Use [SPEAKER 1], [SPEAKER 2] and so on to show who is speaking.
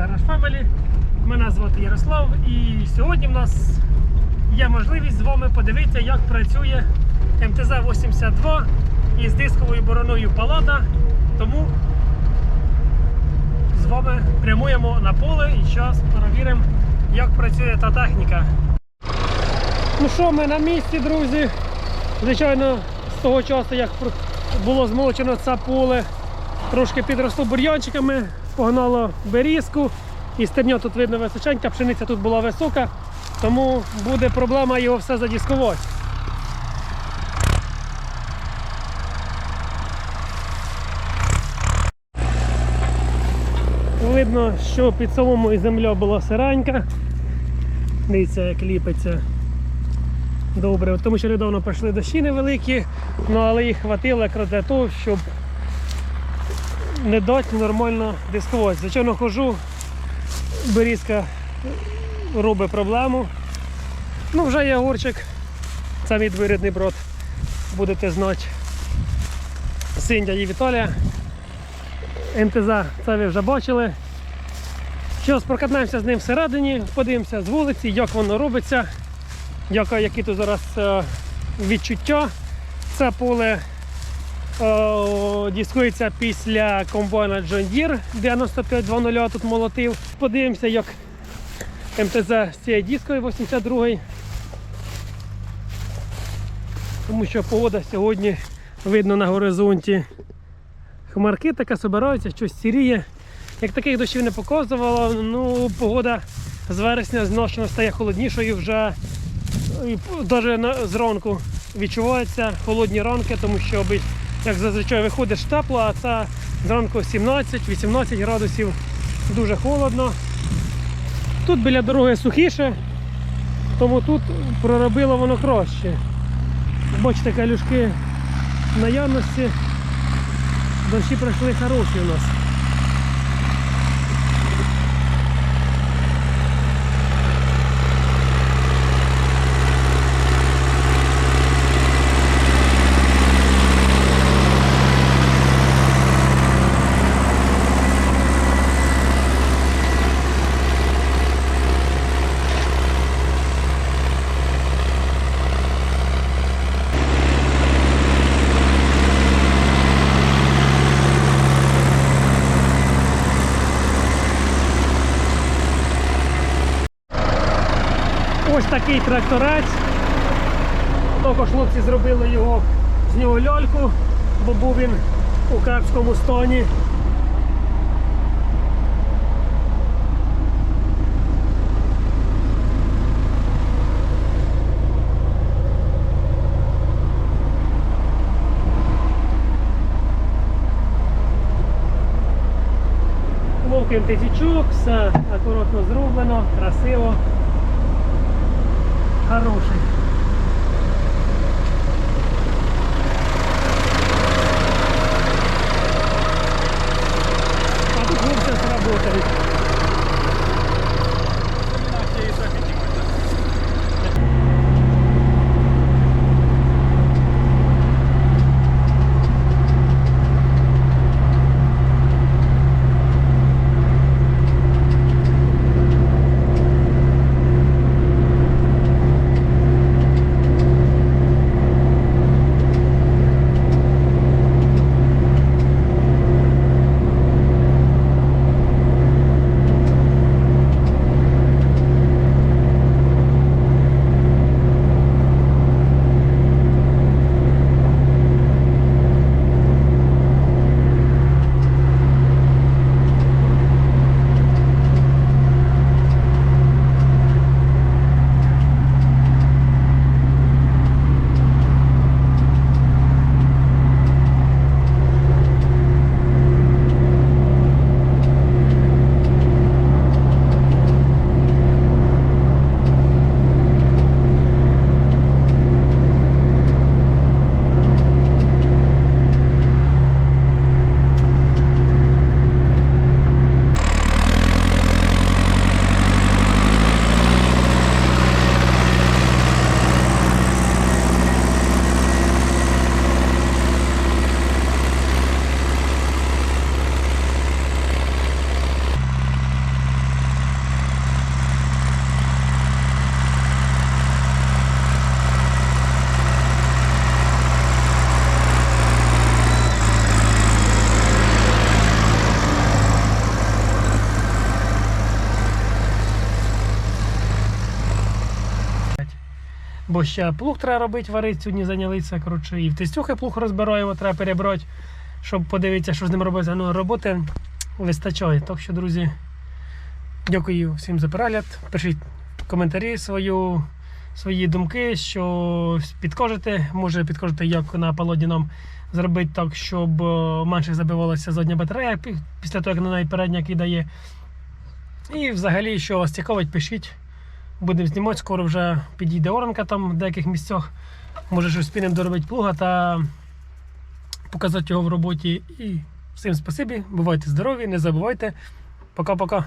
[SPEAKER 1] Garage Family. Мене звати Ярослав і сьогодні в нас є можливість з вами подивитися, як працює МТЗ-82 із дисковою бороною палата. Тому з вами прямуємо на поле і зараз перевіримо, як працює та техніка. Ну що, ми на місці, друзі. Звичайно, з того часу, як було змолочено це поле, трошки підросло бур'янчиками, погнало берізку. І стерня тут видно височенька, пшениця тут була висока, тому буде проблема його все задіскувати. Видно, що під соломою земля була сиранька. Дивіться, як ліпиться. Добре, тому що недавно пройшли дощі невеликі, ну, але їх хватило якраз для того, щоб не дати нормально дискувати. Звичайно, хожу, берізка робить проблему. Ну, вже є горчик, це мій двоюрідний брат, будете знати. Син дяді Віталія. МТЗ, це ви вже бачили. Зараз прокатаємося з ним всередині, подивимося з вулиці, як воно робиться. Які тут зараз е, відчуття. Це поле дискується після комбайна John Deere 9520 тут молотив. Подивимося, як МТЗ з цією дискою 82 Тому що погода сьогодні видно на горизонті. Хмарки таке збираються, щось сіріє. Як таких дощів не показувало, ну погода з вересня значно стає холоднішою вже навіть зранку відчуваються холодні ранки, тому що як зазвичай виходиш тепло, а це зранку 17-18 градусів дуже холодно. Тут біля дороги сухіше, тому тут проробило воно краще. Бачите, калюшки в наявності. Дощі пройшли хороші у нас. Ось такий тракторець. Тільки хлопці зробили його з нього льольку, бо був він у карбському стані. Вовким тисячок, все акуратно зроблено, красиво хороший. Бо ще плуг треба робити, варити, сьогодні зайнялися. Коротше, і в тестюхи плуг розбираємо, треба перебрати, щоб подивитися, що з ним робити. Ну, роботи вистачає. Так що, друзі, дякую всім за перегляд. Пишіть коментарі свою, свої думки, що підкажете. Може підкажете, як на палоді нам зробити так, щоб е, менше забивалася задня батарея після того, як на неї передня кидає. І взагалі, що вас цікавить, пишіть. Будемо знімати, скоро вже підійде оранка там в деяких місцях. Може, щось спінемо доробити плуга та показати його в роботі. І всім спасибі, бувайте здорові, не забувайте. Пока-пока.